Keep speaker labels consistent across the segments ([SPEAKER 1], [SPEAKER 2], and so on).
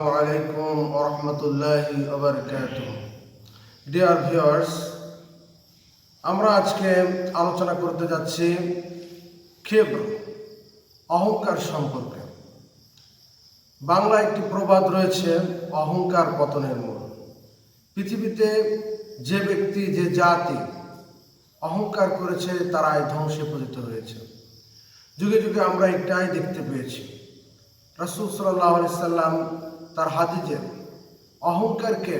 [SPEAKER 1] আলাইকুম রহমতুল্লাহি ডিয়ার আমরা আজকে আলোচনা করতে যাচ্ছি ক্ষেব্র অহংকার সম্পর্কে। বাংলা একটি প্রবাদ রয়েছে, অহংকার পতনের মূল। পৃথিবীতে যে ব্যক্তি, যে জাতি অহংকার করেছে, তারাই ধ্বংসে পতিত হয়েছে। যুগে যুগে আমরা একটাই দেখতে পেয়েছি। রাসুল সাল্লাহ সাল্লাম তার হাদিজে অহংকারকে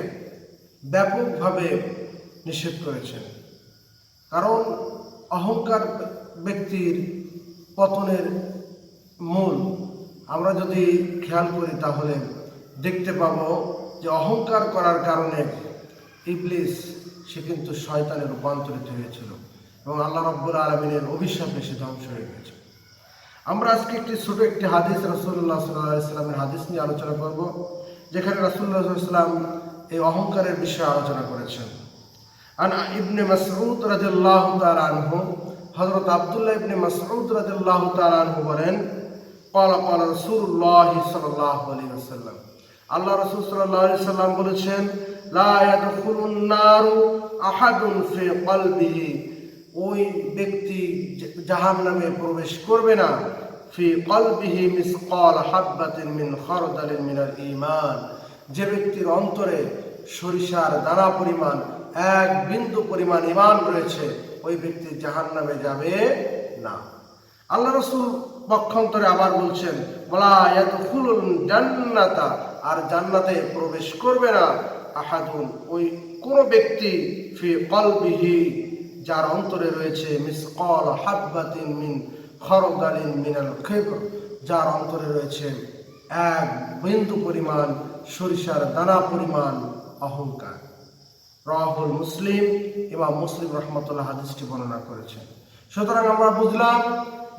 [SPEAKER 1] ব্যাপকভাবে নিষেধ করেছেন। কারণ অহংকার ব্যক্তির পতনের মূল আমরা যদি খেয়াল করি তাহলে দেখতে পাব যে অহংকার করার কারণে ইবলিস, সে কিন্তু শয়তানে রূপান্তরিত হয়েছিল এবং আল্লাহ রব্বুল আলমিনের অভিশাপে সে ধ্বংস হয়ে গেছে। আমরা আজকে একটি ছোট একটি হাদিস রাসুল্লাহ সাল্লামের হাদিস নিয়ে আলোচনা করব, যেখানে রাসুল্লাহ ইসলাম এই অহংকারের বিষয়ে আলোচনা করেছেন। আন ইবনে মাসরুদ রাজুল্লাহ তার আনহু হজরত আবদুল্লাহ ইবনে মাসরুদ রাজুল্লাহ তার আনহু বলেন কলা কলা রসুল্লাহ সাল্লাহ আলী আসাল্লাম আল্লাহ রসুল সাল্লাহ আলি সাল্লাম বলেছেন, লা ইয়াদখুলুন নারু আহাদুন ফি কলবিহি ওই ব্যক্তি জাহান নামে প্রবেশ করবে না। ফি কলবিহি মিসকাল হাব্বাতিন মিন খরদালিন মিনাল ঈমান। যে ব্যক্তির অন্তরে সরিষার দানা পরিমাণ, এক বিন্দু পরিমাণ ইমান রয়েছে, ওই ব্যক্তি জাহান নামে যাবে না। আল্লাহ রসুল পক্ষান্তরে আবার বলছেন বলা এত ইয়াদখুলুল জান্নাতা আর জান্নাতে প্রবেশ করবে না। আহাদুন, ওই কোন ব্যক্তি ফি কলবিহি যার অন্তরে রয়েছে মিসকল হাব্বাতিন মিন খরদালিন মিনাল খেবর যার অন্তরে রয়েছে এক বিন্দু পরিমাণ সরিষার দানা পরিমাণ অহংকার। রাহুল মুসলিম এবং মুসলিম রহমতুল্লাহ হাদিসটি বর্ণনা করেছেন। সুতরাং আমরা বুঝলাম,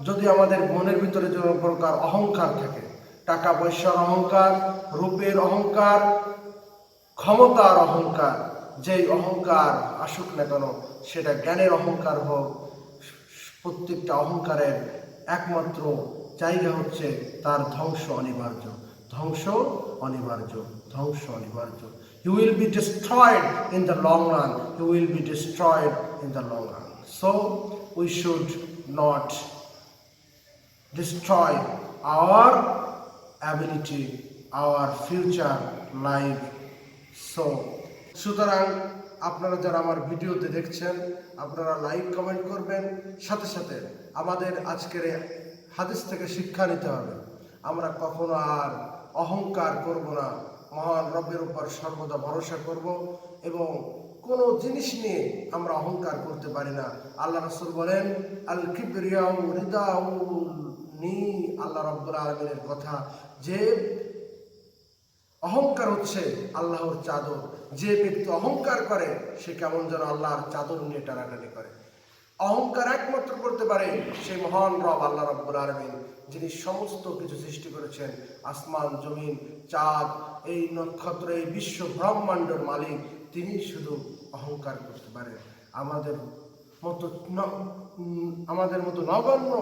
[SPEAKER 1] যদি আমাদের মনের ভিতরে যে প্রকার অহংকার থাকে, টাকা পয়সার অহংকার, রূপের অহংকার, ক্ষমতার অহংকার, যেই অহংকার আসুক না কেন সেটা জ্ঞানের অহংকার হোক প্রত্যেকটা অহংকারের একমাত্র জায়গা হচ্ছে তার ধ্বংস অনিবার্য। ধ্বংস অনিবার্য ধ্বংস অনিবার্য। You will be destroyed in the long run you will be destroyed in the long run so we should not destroy our ability, our future life. So, সুতরাং আপনারা যারা আমার ভিডিওতে দেখছেন, আপনারা লাইক, কমেন্ট করবেন। সাথে সাথে আমাদের আজকের হাদিস থেকে শিক্ষা নিতে হবে। আমরা কখনো আর অহংকার করব না। মহান রবের উপর সর্বদা ভরসা করব এবং কোনো জিনিস নিয়ে আমরা অহংকার করতে পারি না। আল্লাহ রসুল বলেন আল কিবরিয়াউ নি আল্লাহ রব্বুল আলমিনের কথা। যে অহংকার হচ্ছে আল্লাহর চাদর। যে ব্যক্তি অহংকার করে, সে কেমন যেন আল্লাহর চাদর নিয়ে টানাটানি করে। অহংকার একমাত্র করতে পারে সেই মহান রব আল্লাহ রব্বুল আলমিন, যিনি সমস্ত কিছু সৃষ্টি করেছেন, আসমান, জমিন, চাঁদ, এই নক্ষত্র, এই বিশ্ব ব্রহ্মাণ্ডের মালিক, তিনি শুধু অহংকার করতে পারেন। আমাদের মতো আমাদের মতো নগণ্য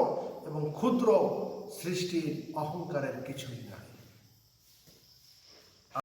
[SPEAKER 1] এবং ক্ষুদ্র সৃষ্টির অহংকারের কিছুই